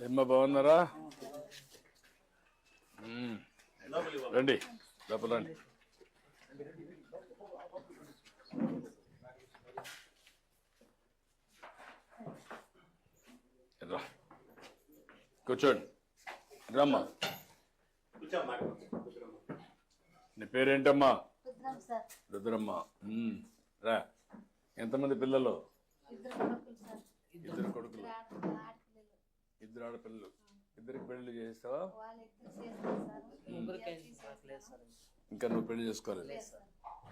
ఏమ్మా బాగున్నారా. రండి లోపల రండి. రా కూర్చోండి. రమ్మా. నీ పేరేంటమ్మా? రుద్రమ్మ. మ్మ్. రా. ఎంతమంది పిల్లలు? ఇద్దరు కొడుకులు ఇద్దరు ఆడపిల్లలు. ఇద్దరు ఆడపిల్లలు ఇద్దరికి పెళ్ళి చేస్తావా ఇంకా. నువ్వు పెళ్ళి చేసుకోలేదు? లేదు సార్.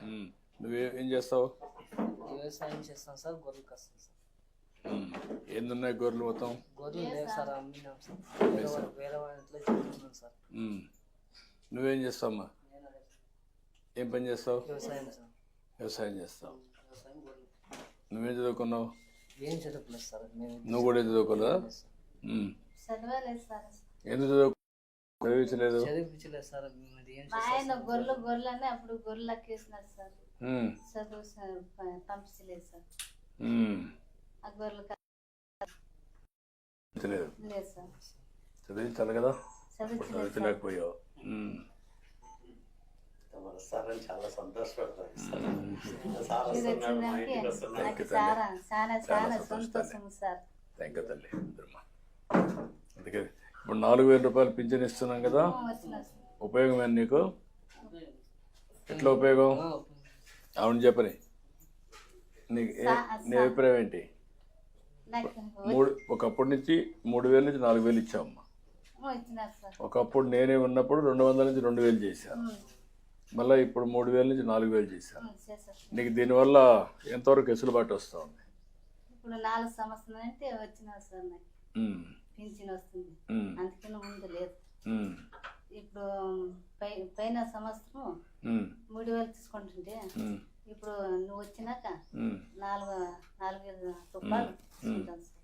మ్మ్. నువ్వే ఏం చేస్తావు? వ్యవసాయం చేస్తాం సార్ గొర్రెలు కస్తాం సార్. ఏందున్నాయి గొర్రెలు మొత్తం? గొర్రెలు లేవు సార్ అమ్మినాం సార్. వేరే వాళ్ళ- ఇంట్లో సార్. నువ్వేం చేస్తావమ్మా? ఏం పని చేస్తావు? వ్యవసాయం సార్. వ్యవసాయం చేస్తావు. నువ్వేం చదువుకున్నావు? ఏం చదువుకోలేదు సార్. నువ్వు కూడా ఏం చదువుకోలేదా ఎందుకు చదువు? చదివించలేదు. చదివించలేదు సార్ ఆయన గొర్రెలు గొర్రెలు అని అప్పుడు గొర్రెలు సార్. చదువు పంపించలేదు సార్. ఆ గొర్రెలు లేదు సార్. చదివించాలి కదా. చదివించలేకపోయావు. చాలా సంతోషపడతాను సార్ సంతోషం సంతోషం సార్. థ్యాంక్ యూ తల్లి. అందుకే ఇప్పుడు నాలుగు వేల రూపాయలు పింఛన్ ఇస్తున్నాం కదా. వచ్చిన ఉపయోగం ఏంటి నీకు? ఎట్లా ఉపయోగం? అవును చెప్పని. నీకు ఏ- నీ అభిప్రాయం ఏంటి? మూడు ఒకప్పటి నుంచి మూడు వేల నుంచి నాలుగు వేలు ఇచ్చామమ్మా ఒకప్పుడు నేనే ఉన్నప్పుడు రెండు వందల నుంచి రెండు వేలు చేశాను మళ్ళీ ఇప్పుడు మూడు వేల నుంచి నాలుగు వేలు చేశాను నీకు దీనివల్ల ఎంతవరకు వెసులుబాటు వస్తూ ఉంది? ఇప్పుడు నాలుగు సంవత్సరాలు అంటే వచ్చినారు సార్ నాకు. పింఛన్ వస్తుంది అందుకని ముందు లేదు. ఇప్పుడు పై పైన సంవత్సరం మూడు వేలు తీసుకుంటుంటే ఇప్పుడు నువ్వు వచ్చినాక నాలుగు నాలుగు వేల రూపాయలు తీసుకుంటాను సార్.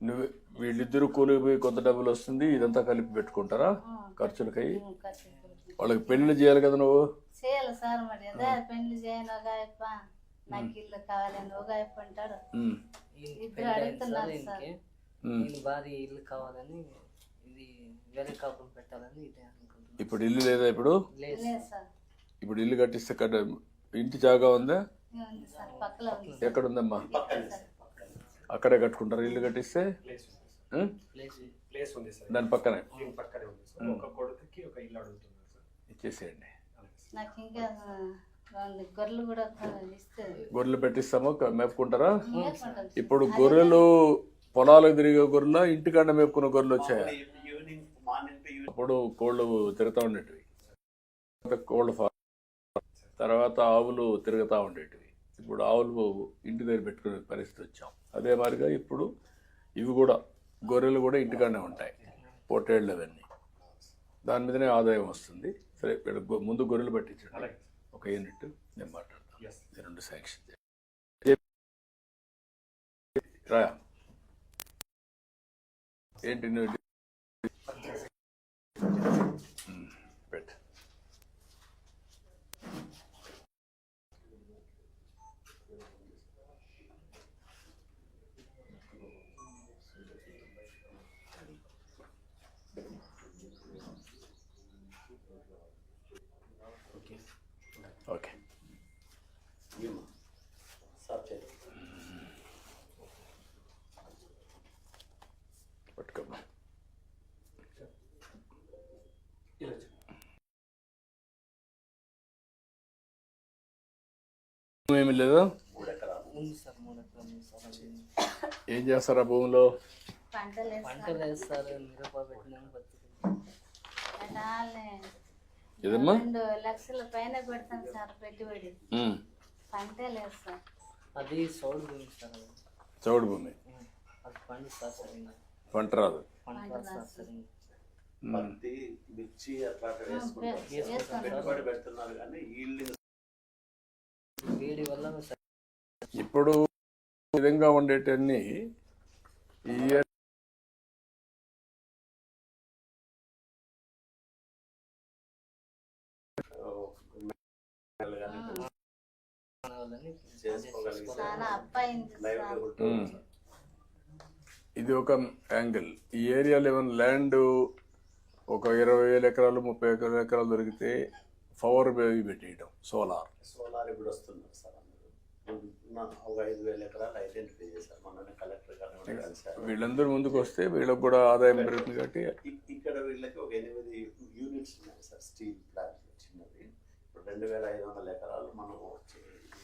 నువ్వు వీళ్ళిద్దరూ కూలికి పోయి కొంత డబ్బులు వస్తుంది ఇదంతా కలిపి పెట్టుకుంటారా? ఖర్చులకై. వాళ్ళకి పెళ్ళి చేయాలి కదా నువ్వు? చేయాలి సార్ మరి పెళ్ళి చేయను ఒక నాకు ఇల్లు కావాలని ఒక అంటాడు. భారీ ఇల్లు కావాలని ఇది వేరే కాపురం పెట్టాలని ఇదే అనుకుంటున్నాను. ఇప్పుడు ఇల్లు లేదా ఇప్పుడు? లేదు సార్. ఇప్పుడు ఇల్లు కట్టిస్తే కట్ట ఇంటి జాగా ఉందా? ఉంది సార్? పక్కన ఉంది ఎక్కడ ఉందమ్మా? అక్కడే కట్టుకుంటారు ఇల్లు కట్టిస్తే? ఉం? ప్లేస్ ప్లేస్ ఉంది. సార్. దాని పక్కనే? దీని పక్కనే ఉంది సార్. ఒక కొడుకుకి ఒక ఇల్లు అడుగుతున్నారు సార్. ఇచ్చేసేయండి. నాకు ఇంకా రెండు గొర్రెలు కూడా ఇస్తే. గొర్రెలు పెట్టిస్తామో మేపుకుంటారా? ఇప్పుడు గొర్రెలు పొలాలకు తిరిగే గొర్రెల ఇంటికాడ మేపుకున్న గొర్రెలు వచ్చాయా? ఈవినింగ్ మార్నింగ్ టు ఈవినింగ్ అప్పుడు కోళ్ళు తిరుగుతూ ఉండేటివి. కోళ్ళ ఫారం తర్వాత ఆవులు తిరుగుతూ ఉండేటివి. ఇప్పుడు ఆవులు ఇంటి దగ్గర పెట్టుకునే పరిస్థితి వచ్చాం. అదే మాదిరిగా ఇప్పుడు ఇవి కూడా గొర్రెలు కూడా ఇంటికాడనే ఉంటాయి పొట్టేళ్ళు అవన్నీ. దాని మీదనే ఆదాయం వస్తుంది. సరే ముందు గొర్రెలు పట్టించండి. అలాగే. ఒక యూనిట్ నేను మాట్లాడతాను. రెండు శాంక్షన్. రా ఏంటి నువ్వు ఉమ్, పెట్టు. ఓకే ఓకే పట్టుకోమ్మా. ఏమి లేదా ఏం చేస్తారా భూమిలో? పంటలు వేస్తారు మిరప పెట్టినాము ఏదమ్మా? రెండు లక్షల పైన పెడతాను సార్ పెట్టుబడి. ఉమ్, పంట లేదు సార్. అది సౌడు భూమి సార్ చౌడు భూమి. అది పండు సార్ సరిగ్గా. పంట రాదు. పంట రాదు. సార్ సరిగ్గా. ఉమ్, పత్తి మిర్చి అట్లా పెట్టుబడి పెడుతున్నారు కానీ ఈల్డింగ్ వేడి వల్ల ఇప్పుడు ఈ విధంగా ఉండేటన్ని ఈ ఇది ఒక యాంగిల్. ఈ ఏరియాలో ఏమైనా ల్యాండ్ ఒక ఇరవై వేల ఎకరాలు ముప్పై వేల ఎకరాలు దొరికితే పవర్ బేబీ పెట్టేయడం సోలార్. సోలార్ ఇప్పుడు వస్తున్నారు సార్ ఒక ఐదు వేల ఎకరాలు ఐడెంటిఫై చేశారు. మొన్ననే కలెక్టర్ గారు వీళ్ళందరూ ముందుకు వస్తే వీళ్ళకి కూడా ఆదాయం పెరుగుతుంది కాబట్టి ఇక్కడ వీళ్ళకి ఒక ఎనిమిది యూనిట్స్ ఉన్నాయి సార్ స్టీల్. రెండు వేల ఐదు వందల ఎకరాలు మనం వచ్చి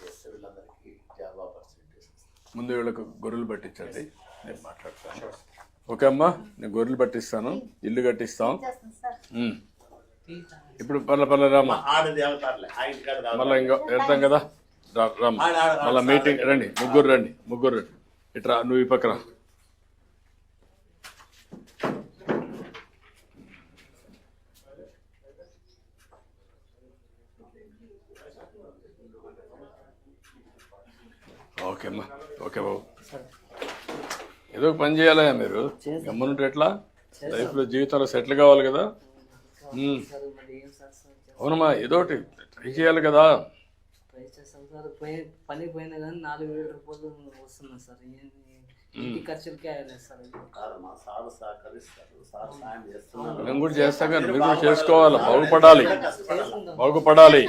చేస్తే వీళ్ళందరికీ జాబ్ ఆపర్చునిటీస్ ముందు వీళ్ళకు గొర్రెలు పట్టించండి. నేను మాట్లాడతాను. ఓకే అమ్మా నేను గొర్రెలు పట్టిస్తాను. ఇల్లు కట్టిస్తాం. ఇప్పుడు ఆ ఇంటికాడ తాగుతారు. మళ్ళీ ఇంకా వెళ్తాం కదా? రా రామ్మా. ఆడ- ఆడ- మళ్ళీ మీటింగ్ రండి. ముగ్గురు రండి. ముగ్గురు రండి. ఇట్రా నువ్వు ఈ పక్కన ఓకే అమ్మా. ఓకే బాబు. ఏదో ఒక పని చేయాలా మీరు? గమ్మునుంటే ఎట్లా? లైఫ్లో జీవితంలో సెటిల్ కావాలి కదా? అవునమ్మా ఏదో ఒకటి ట్రై చేయాలి కదా. Try sir. పని పోయినా కానీ నాలుగు వేల రూపాయలు వస్తున్నాయి సార్. ఇంటి ఖర్చులకే సార్. ఇది. కాదమ్మా సార్ సహకరిస్తారు. సార్ సాయం చేస్తున్నారు. మేము కూడా చేస్తాం కానీ మీరు కూడా చేసుకోవాలి బాగుపడాలి. బాగుపడాలి.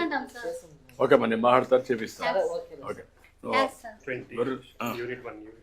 ఓకే మరి నేను మాట్లాడతాను చేపిస్తాను సరే, ఓకే. Unit one unit